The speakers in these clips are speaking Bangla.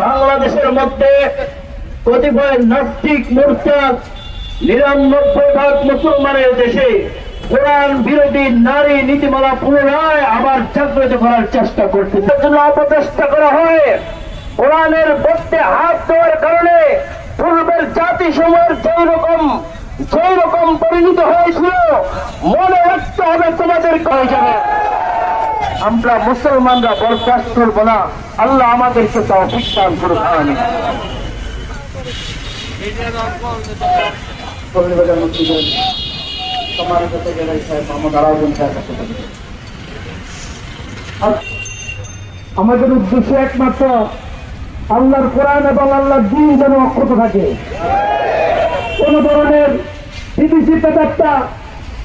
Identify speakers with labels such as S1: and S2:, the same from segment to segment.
S1: বাংলাদেশের মধ্যে কতিপয় নাস্তিক মোর্চাদ নিরানব্বই ভাগ মুসলমানের দেশে কোরআন বিরোধী নারী নীতিমালা পুনরায় আবার জাগ্রত করার চেষ্টা করছে। তার জন্য অপচেষ্টা করা হয়। কোরআনের মধ্যে হাত দেওয়ার কারণে পূর্বের জাতি সময়ের যেই রকম যেই রকম পরিণত হয়েছিল মনে রাখতে হবে তোমাদের কয়ে যাবে আমরা মুসলমানরা বরদাস্ত করব না। আল্লাহ আমাদেরকে তাও বিজ্ঞান করুন আমিন আমাদের উদ্দেশ্য একমাত্র আল্লাহর কোরআন এবং আল্লাহর দিন যেন অক্ষত থাকে। কোন ধরনের বিদেশি পেতারটা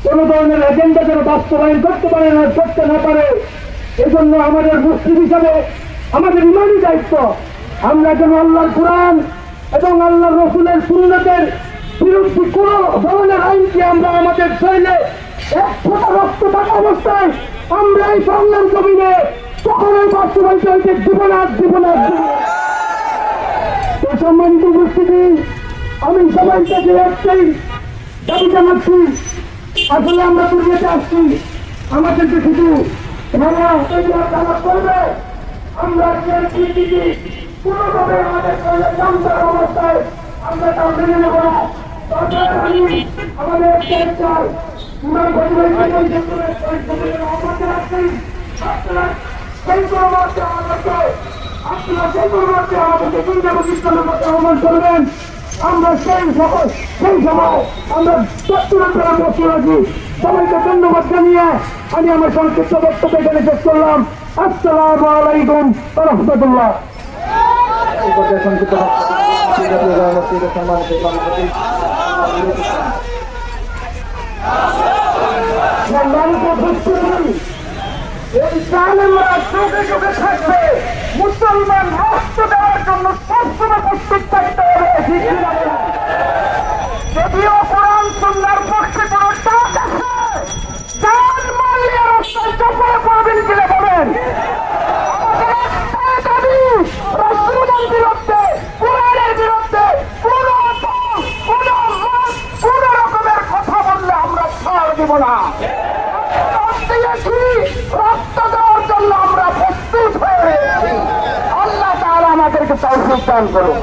S1: কোন ধরনের এজেন্ডা যেন বাস্তবায়ন করতে পারে না, করতে না পারে, এজন্য আমাদের মুসলিম হিসাবে আমাদের ইমানই দায়িত্ব, আমরা যেন আল্লাহর কোরআন এবং আল্লাহ রসুলের সুন্নতের বিরুদ্ধে কোন ধরনের আইনকে আমরা আমাদের শৈলে এক ফোটা রক্ত থাকা অবস্থায় আমরা এই সংগ্রাম জমিনে কখনোই বাস্তবায়িত হইতে দিব না দিব না সম্মানিত উপস্থিতি, আমি সবাই কাছে একটাই দাবি জানাচ্ছি। আসলে আমরা দুর্নীতি আসছি। আমাদেরকে শুধু তারা করবে, আমরা কোনোভাবে আমাদের জানতার অবস্থায় আমরা তা মেনে নেব না। আমরা সেই সকল সেই সময় আমরা জানিয়ে আমি আমার সংক্ষিপ্ত বক্তব্য এখানে শেষ করলাম আসসালামু আলাইকুম রহমতুল্লাহ সম্মানিত উপস্থিতি এই জালেমরা চোখে চোখে থাকবে দিব না রক্ত দেওয়ার জন্য আমরা প্রস্তুত হয়ে রয়েছি। আল্লাহ তাআলা আমাদেরকে তৌফিক দান করুন